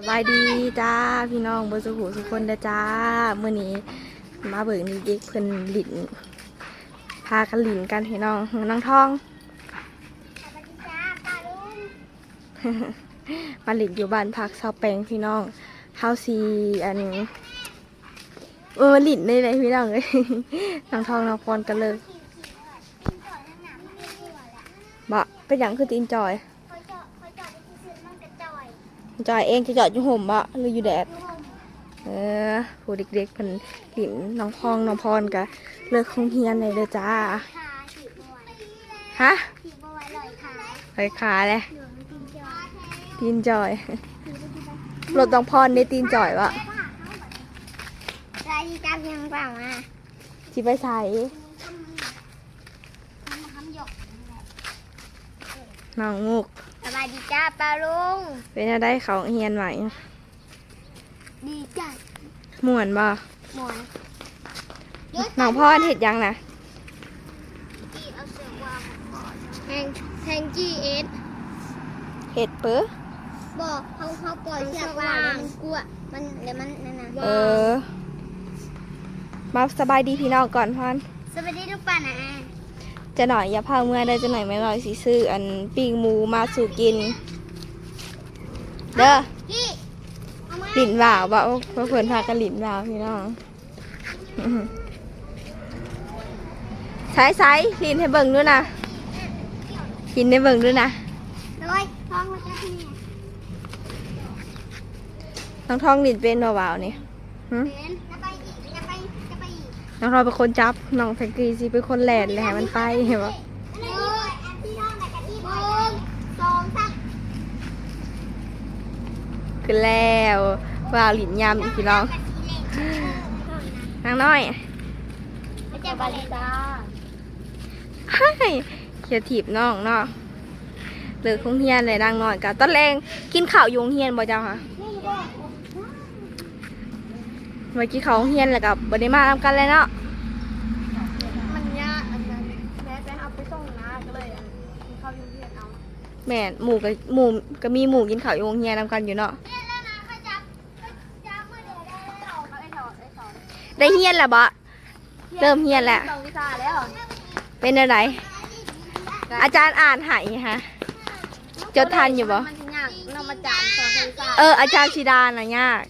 สบายดีจ้าพี่น้องเบอร์สุขุสุกคนเดจ้าเมื่อนี้มาเบิกนี่เด็กเพิ่นหลินพากันหลินกันพี่น้องน้องทองมาหลินอยู่บ้านพักเซาแปงพี่น้องเฮาซีอันเออหลินได้เลยพี่น้องเลยน้องทองน้องพรกันเลยบะเป็นอย่างคือตีนจอย จอยเองจะจอดอยู่ห่มบะหรืออยู่แดด เออผู้เด็กๆเพิ่นหลินน้องพองน้องพรกะเลิกคงเฮียนเลยเด้อจ้า ฮะไปขาเลยตีนจอยรถน้องพรในตีนจอยวะได้ที่จับยังเปล่ามาที่ไปใส่ทำหยกน้องงูกส บายดีจ้าปลาลุงเป็นอะไรเขาเฮียนไหวดีจ้าม่วนบ่หมอนน้องพรเห็ดหยังนะจีเอาเสือวางแทงแทงจีเอสเห็ดเปื้อบอกเขาเขาปล่อยเสือวางมันกลัวมันเดี๋ยวมันนั่นนะเออมาสบายดีพี่น้องก่อนพรสวัสดีทุกป่านะ จะหน่อยอย่าพาเมื่อได้จะหน่อยไม่ลอยสิซื้ออันปิ้งหมูมาสู่กิน เด้อกี้เอามาหลินบ่าวบ่าวเพื่อเพื่อนพากันหลินบ่าวพี่น้องใช้ใช้หลินให้เบิ่งด้วยนะหลินให้เบิ่งด้วยนะเลยท้องมันจะที่นี่น้องทองหลินเป็นบ่าวๆนี่หึเป็น น้องทองเป็นคนจับน้องแฟกกี้สิเป็นคนแหลนเลยให้มันไปเห็นปะขึ้นกันที่หนึ่งสองสามคือแล้วบ่าวหลินยำอีกพี่น้องนางน้อยไปเจอบาลิจ้าให้เขียถีบน้องเนาะเลิกคงเฮียนเลยนางน้อยกับตอนแรงกินข้าวยโรงเฮียนบ่เจ้าค่ะนี่บอกเมื่อกี้เขาโรงเฮียนแล้วกับบ่ได้มาทำกันเลยเนาะมันยากอันนั้นแม่ไปเอาไปส่งนะก็เลยอันเข้ายุ่งเทียนเอาแม่นหมู่กับหมู่ก็มีหมู่กินข้าวอยโรงเฮียนทำกันอยู่เนาะเนี่ยแล้วนะเขาจับจับมือเดียวได้แล้วไอ้ถอดไอ้ถอดได้เฮียนแล้วบ่เริ่มเฮียนแล้วสองวิชาแล้วเป็นอะไรอาจารย์อ่านให้ฮะจดทันอยู่บ่มันยากเรามาจานสองวิชาเอออาจารย์ชิดาน่ะยาก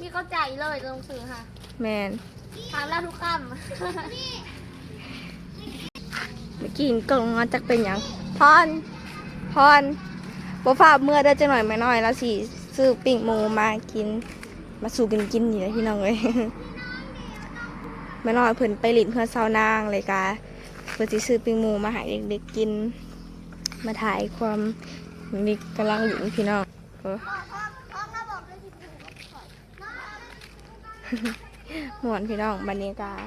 มีเข้าใจเลยลงสื่อค่ะ แม่นถามแล้วทุกคเมื่อกี้กล่องมาจักเป็นหยังพรพรบ่ฟ้าเมื่อได้จังหน่อยไม่น้อยแล้วสิซื้อปิ้งหมูมากิน มาสู่กันกินนี่แหละพี่น้องเอ้ย แม่น้อยเพิ่นไปหลินเพื่อนเซานางเลยกาเพิ่นสิซื้อปิ้งหมูมาให้เด็กๆกิน มาถ่ายความนี่กำลังหลินพี่น้องเออ ม่วนพี่น้องบรรยากาศ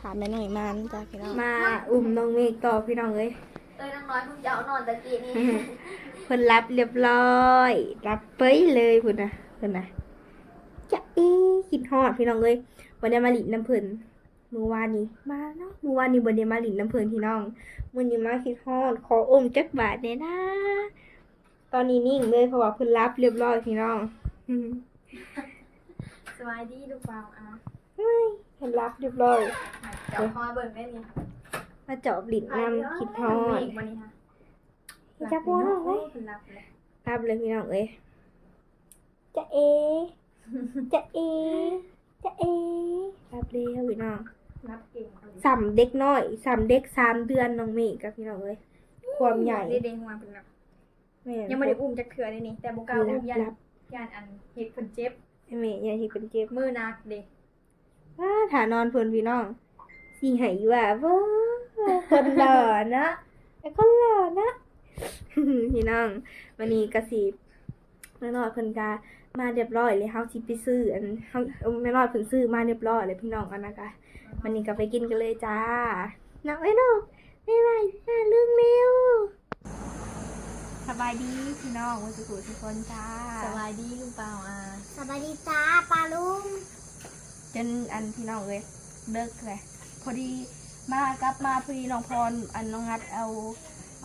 ถามแม่หน่อยมาจ้าพี่น้องมาอุ้มน้องเมฆต่อพี่น้องเอ้ยำเอ้ยน้องน้อยเพิ่งจะเอานอนตะกี้นี่เพิ่นรับเรียบร้อย รับเป้ยเลยพุ่นนะเพิ่นนะจะเอ๊ะคิดฮอดพี่น้องเอ้ยวันนี้มาหลินน้ำเพิ่นเมื่อวานนี้มาเนาะเมื่อวานนี้วันนี้มาหลินน้ำเพิ่นพี่น้องวันนี้มาคิดฮอดขออมจักบาทเนี่ยนะ ตอนนี้นิ่งเลยเพราะว่าเพิ่นรับเรียบร้อยพี่น้อง สบายดีลูกเปล่าอะเฮ้ยเพิ่นรับเรียบร้อยเดี๋ยวคอยเบิ่งได้นี่มาเจาะหลินน้ำคิดฮอดอีกวันนี้ค่ะจับบัวหน่อยเว้ยเป็นรับเลยรับเลยพี่น้องเอ้ยจะเอ จะเอ จะเอรับเร็วพี่น้องรับเก่งเอาดิสามเด็กน้อยสามเด็กสามเดือนน้องเมฆกับพี่น้องเอ้ยความใหญ่เด้งๆมาเป็นรับแม่ยังไม่ได้อุ้มจักเถื่อเลยนี่แต่บุกล้ารัอุ้บมยันรับยันอันเห็ดคนเจ็บ ไอเมฆยังที่เป็นเจ็บมือนักเด็กว้าฐานอนเพิ่นพี่น้องสีไหายว่าเว้อคนหล่อนะไอ้คนหล่อนะพี่น้องวันนี้กระสีแม่นอยเพิ่นกามาเรียบร้อยเลยเฮาสิไปซื้ออันเฮาแม่นอยเพิ่นซื้อมาเรียบร้อยเลยพี่น้องอันนะคะวันนี้ก็ไปกินกันเลยจ้าน้องไอ้น้องบ๊ายบายน่าเรื่องเร็ว สบายดีพี่น้องวันสุขุทุกคนจ้าสบายดีลูกเปล่าอะสวัสดีจ้าปลาลุงจนอันพี่น้องเลยเลิกเลยพอดีมากลับมาพอดีน้องพรอันน้องงัดเอา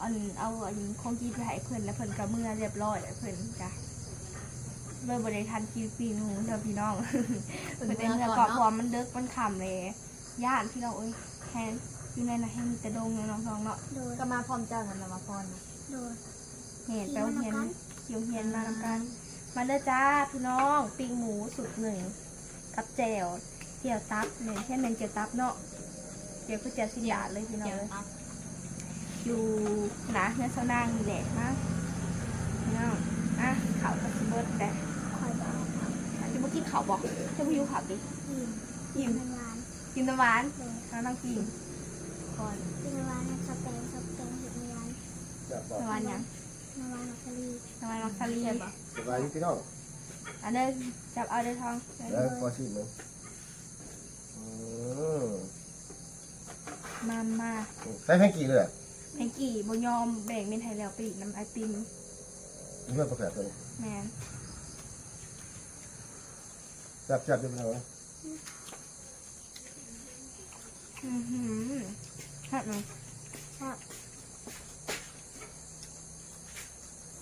อันเอาอันของกีไปให้เพื่อนแล้วเพื่อนก็เมื่อเรียบร้อยแล้วเพื่อนจ้ะเลยบริทันกินปีนหูเธอพี่น้องเป็นมันเมื่เป็นอเมื่อก่ก่ออนนเนาะพอมันเลิกมันขำเลยย่านพี่เราเอ้ยแฮนอยู่ในนะให้มีแต่ดงเนาะน้องๆเนาะโดยก็มาพร้อมเจ้ากันแล้วมาพรนะโดย เห็นแปลว่าเห็นเขียวเห็นมาทำกัน มาเด้อจ้าพี่น้องปิ้งหมูสุดหนึ่งกับแจ่วเจียวตับเนี่ยแค่เป็นเจียวตับเนาะเจียวคือเจียวสิยาเลยพี่น้องเจียวเลยตับอยู่นะเนื้อเสานางนี่แหละนะพี่น้องอะเขาก็สิเบิดแต่คอยบอกครับอันที่เมื่อกี้เขาบอกจะไปอยู่เขาดิกินกินกินหวานกินน้ำหวานโดยน้ำน้ำกินก่อนกินหวานสเปนสเปนเห็ดหวานอยากบอกน้ำหวานหยัง น้ำหวานมักกะลีน้ำหวานมักซาลีใช่ปะสบายดีพี่น้องอันเด้อจับเอาเด้อทองแล้วพอชิมมั้งอืมมามาใส่แพงกี่เลยอะแองกี้บยอมแบ่งเป็นไทยแล้วปีกน้ำไอติมเพื่อนประกาศตัวนี้แมนจับจับดูพี่น้องนะอือหือแซ่บไหม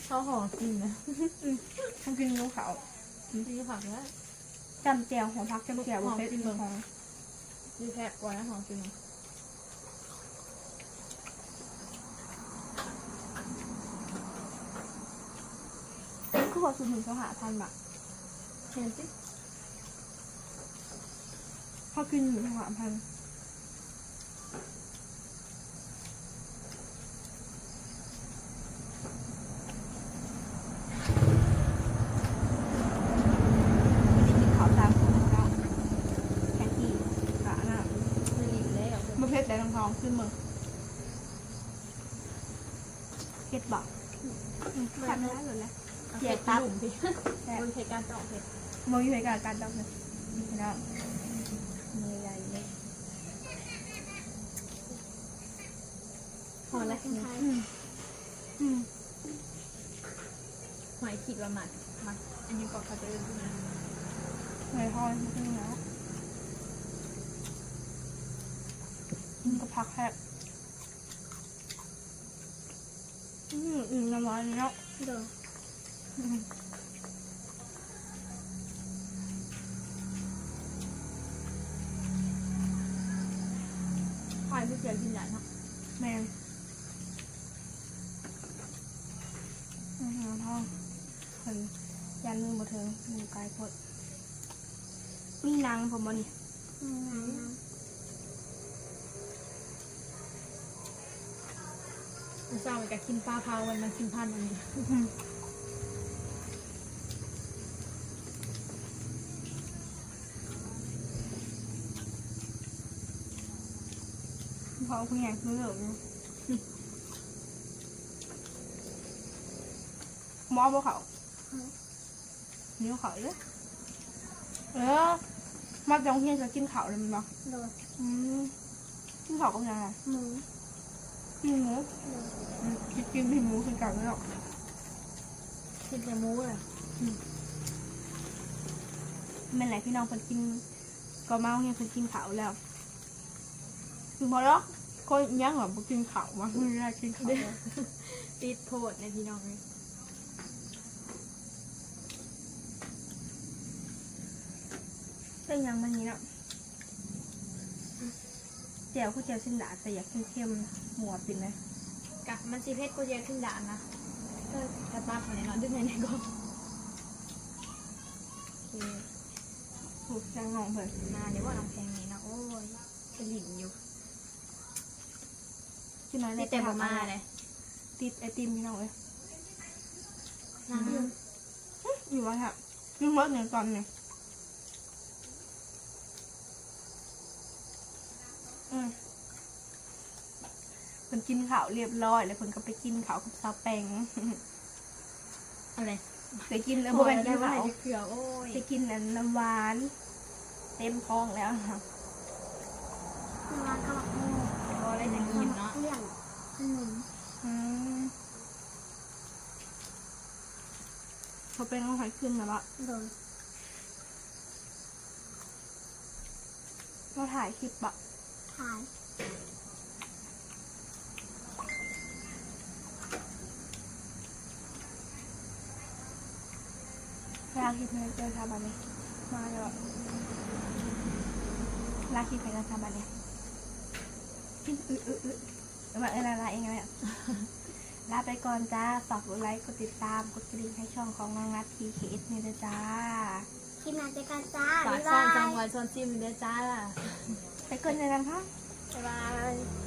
เขาห่อกินนะต้องกินงูเขาดีผักแล้วจำแจวของพักจำแจวบุฟเฟ่ต์ของดีแพ็กก่อนนะห่อกินคือว่าสูตรหนึ่งเขาหาทันแบบเห็นสิเขากินอยู่สามพันกินข้าวตามคนเนาะแค่กี่กะน่ะ ไม่ดีแล้ว บุฟเฟ่ต์แต่ทองทองขึ้นมึงเก็ดบอกขัดได้เลยนะเจียตับหลุมพี่แต่มันเพการเจาะเผ็ดมองอยู่ในการการดอกเลยพี่น้องมือใหญ่เลยห่อแล้วเป็นไทยอืมอืมหอยขีดละหมัดมาอันนี้ก็เขาจะเริ่มขึ้นนะหอยทอดจริงๆแล้วมัน ก็พักแค่อืมอืมน้ำร้อนเนาะโดยอืมหอยที่เจียวกินใหญ่เนาะแมงอือหือท้องเพิ่นยันมือมาถึงมือไกลโพดมีนางผมบ่นี่มีหลายน้มั เศร้ามันก็กินปลาเผามันมากินพันอันนี้เพราะคุณยายคือเหลืองหมอบ่เขานิ้วเขาเลยเออมาจองเฮียจะกินเขาเลยมันบอกำโดยอืมกินเขาก็ยังไงหมูกิ นหมูโดยอืมกินกินพี่หมูกินกันไม่หรอกกินแต่หมูเลยเป็นไรพี่น้องเพิ่นกินก็เมาเฮียเพิ่นกินเขาแล้วคือบอกแล้วก็ยังแบบบ่กินเขาวะไม่ได้กินเขาแล้วติดโพดในพี่น้องเลยเรื่องยังมันนี้เนาะ เจียวคือเจียวเส้นดาดแต่อยากเข้มๆหมวดปินเลยกะมันซีเพชรกูเยอะขึ้นด่านนะเออกระตับมาในนอนดึงในในก็ถูกจังงองเพิ่นมาเดี๋ยวว่าน้องแพงนี่นะโอ้ยจะหลินอยู่พี่น้อยนี่แต่บ่มาเลยติดไอติมพี่น้องเอ้ยนางอยู่วะครับยังเมื่อเนี่ยตอนเนี่ยอืม เพิ่นกินข้าวเรียบร้อยแล้วเพิ่นก็ไปกินข้าวกับซาแปงอะไรไปกินแล้วบ่แม่นกินว่าข้าวเขือโอ้ยไปกินอันน้ำหวาน เต็มท้องแล้วครับน้ำหวานข้าวหมูก็อะไรอย่างนี้เนาะเรื่องขนมอืมเขาเป็นต้องหายขึ้นแล้วอะโดยเราถ่ายคลิปอะ ถ่ายลาคิดเพลงเจอทำบันนี้มาแล้วลาคิดเพลงทำบันนี้อึอึอึอึมาเออลาลาเองไงแม่ลาไปก่อนจ้า ฝากกดไลค์ กดติดตาม กดกระดิ่งให้ช่องของน้องนัททีเคเอสนี่ด้วยจ้าคลิปหน้าเจอกันจ้าฝาบ๊ากยซ่อนบาจัยงหวัดชนชิมด้วยจ้า ไปก่อนเลยนะค่ะบ๊ายบาย